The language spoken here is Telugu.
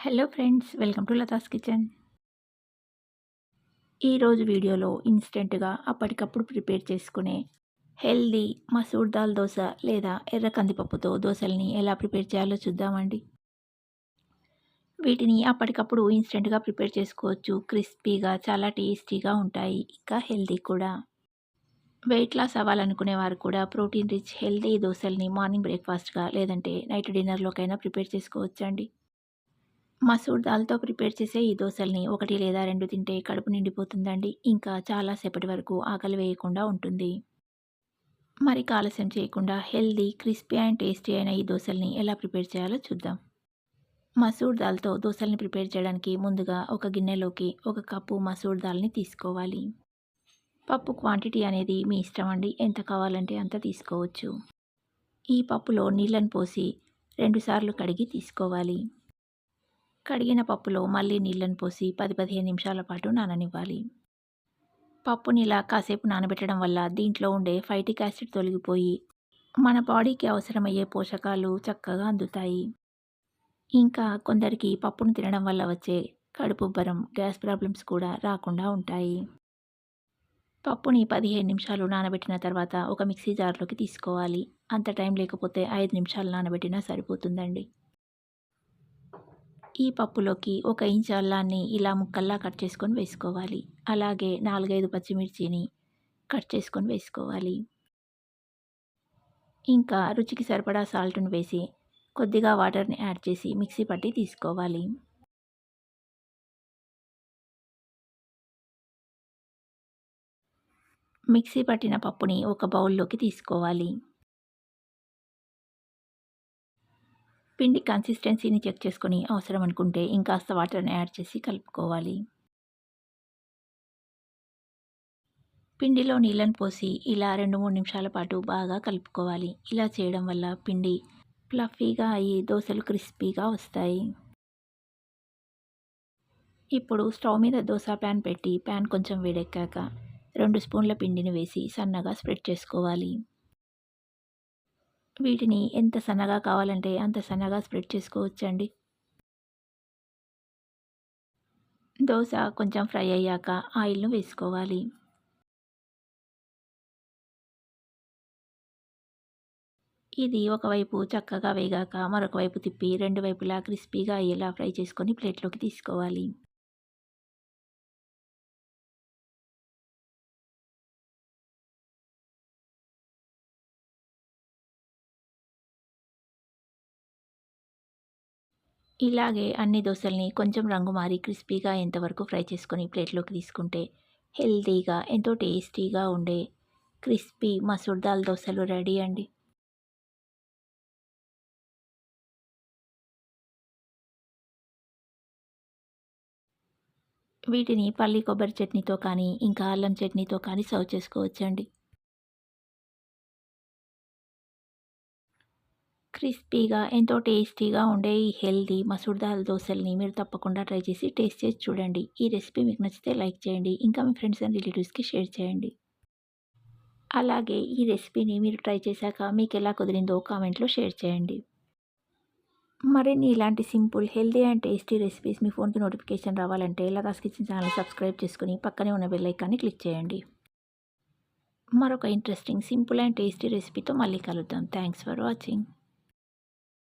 Hello friends welcome to Latha's kitchen ఈరోజు వీడియోలో ఇన్స్టెంట్గా అప్పటికప్పుడు ప్రిపేర్ చేసుకునే హెల్దీ మసూర్ దాల్ దోశ లేదా ఎర్ర కందిపప్పుతో దోశల్ని ఎలా ప్రిపేర్ చేయాలో చూద్దామండి. వీటిని అప్పటికప్పుడు ఇన్స్టెంట్గా ప్రిపేర్ చేసుకోవచ్చు. క్రిస్పీగా చాలా టేస్టీగా ఉంటాయి. ఇంకా హెల్దీ కూడా. వెయిట్ లాస్ అవ్వాలనుకునే వారు కూడా ప్రోటీన్ రిచ్ హెల్దీ దోశల్ని మార్నింగ్ బ్రేక్ఫాస్ట్గా లేదంటే నైట్ డిన్నర్లోకైనా ప్రిపేర్ చేసుకోవచ్చండి. మసూర్ దాల్తో ప్రిపేర్ చేసే ఈ దోశల్ని ఒకటి లేదా రెండు తింటే కడుపు నిండిపోతుందండి. ఇంకా చాలా సేపటి వరకు ఆకలి వేయకుండా ఉంటుంది. మరి ఆలస్యం చేయకుండా హెల్దీ క్రిస్పీ అండ్ టేస్టీ అయిన ఈ దోశల్ని ఎలా ప్రిపేర్ చేయాలో చూద్దాం. మసూర్ దాల్తో దోశల్ని ప్రిపేర్ చేయడానికి ముందుగా ఒక గిన్నెలోకి ఒక కప్పు మసూర్ దాల్ని తీసుకోవాలి. పప్పు క్వాంటిటీ అనేది మీ ఇష్టం అండి. ఎంత కావాలంటే అంత తీసుకోవచ్చు. ఈ పప్పులో నీళ్ళని పోసి రెండుసార్లు కడిగి తీసుకోవాలి. కడిగిన పప్పులో మళ్ళీ నీళ్ళను పోసి పది పదిహేను నిమిషాల పాటు నాననివ్వాలి. పప్పుని ఇలా కాసేపు నానబెట్టడం వల్ల దీంట్లో ఉండే ఫైటిక్ యాసిడ్ తొలగిపోయి మన బాడీకి అవసరమయ్యే పోషకాలు చక్కగా అందుతాయి. ఇంకా కొందరికి పప్పును తినడం వల్ల వచ్చే కడుపుబ్బరం గ్యాస్ ప్రాబ్లమ్స్ కూడా రాకుండా ఉంటాయి. పప్పుని పదిహేను నిమిషాలు నానబెట్టిన తర్వాత ఒక మిక్సీ జార్లోకి తీసుకోవాలి. అంత టైం లేకపోతే ఐదు నిమిషాలు నానబెట్టినా సరిపోతుందండి. ఈ పప్పులోకి ఒక ఇంచు అల్లాన్ని ఇలా ముక్కల్లా కట్ చేసుకొని వేసుకోవాలి. అలాగే నాలుగైదు పచ్చిమిర్చిని కట్ చేసుకొని వేసుకోవాలి. ఇంకా రుచికి సరిపడా సాల్ట్ను వేసి కొద్దిగా వాటర్ని యాడ్ చేసి మిక్సీ పట్టి తీసుకోవాలి. మిక్సీ పట్టిన పప్పుని ఒక బౌల్లోకి తీసుకోవాలి. పిండి కన్సిస్టెన్సీని చెక్ చేసుకొని అవసరం అనుకుంటే ఇంకాస్త వాటర్ని యాడ్ చేసి కలుపుకోవాలి. పిండిలో నీళ్ళను పోసి ఇలా రెండు మూడు నిమిషాల పాటు బాగా కలుపుకోవాలి. ఇలా చేయడం వల్ల పిండి ఫ్లఫీగా అయ్యి దోశలు క్రిస్పీగా వస్తాయి. ఇప్పుడు స్టవ్ మీద దోశ ప్యాన్ పెట్టి ప్యాన్ కొంచెం వేడెక్కాక రెండు స్పూన్ల పిండిని వేసి సన్నగా స్ప్రెడ్ చేసుకోవాలి. వీటిని ఎంత సన్నగా కావాలంటే అంత సన్నగా స్ప్రెడ్ చేసుకోవచ్చండి. దోశ కొంచెం ఫ్రై అయ్యాక ఆయిల్ను వేసుకోవాలి. ఇది ఒకవైపు చక్కగా వేగాక మరొక వైపు తిప్పి రెండు వైపులా క్రిస్పీగా అయ్యేలా ఫ్రై చేసుకొని ప్లేట్లోకి తీసుకోవాలి. ఇలాగే అన్ని దోశల్ని కొంచెం రంగు మారి క్రిస్పీగా ఎంతవరకు ఫ్రై చేసుకొని ప్లేట్లోకి తీసుకుంటే హెల్తీగా ఎంతో టేస్టీగా ఉండే క్రిస్పీ మసూర్ దాల్ దోశలు రెడీ అండి. వీటిని పల్లి కొబ్బరి చట్నీతో కానీ ఇంకా అల్లం చట్నీతో కానీ సర్వ్ చేసుకోవచ్చండి. క్రిస్పీగా ఎంతో టేస్టీగా ఉండే ఈ హెల్దీ మసూర్ దాల్ దోశల్ని మీరు తప్పకుండా ట్రై చేసి టేస్ట్ చేసి చూడండి. ఈ రెసిపీ మీకు నచ్చితే లైక్ చేయండి. ఇంకా మీ ఫ్రెండ్స్ అండ్ రిలేటివ్స్కి షేర్ చేయండి. అలాగే ఈ రెసిపీని మీరు ట్రై చేశాక మీకు ఎలా కుదిరిందో కామెంట్లో షేర్ చేయండి. మరిన్ని ఇలాంటి simple healthy and tasty recipes మీ ఫోన్కి నోటిఫికేషన్ రావాలంటే లతాస్ కిచెన్ ఛానల్ సబ్స్క్రైబ్ చేసుకుని పక్కనే ఉన్న బెల్ ఐకాన్ని క్లిక్ చేయండి. మరొక ఇంట్రెస్టింగ్ సింపుల్ అండ్ టేస్టీ రెసిపీతో మళ్ళీ కలుద్దాం. Thanks for watching.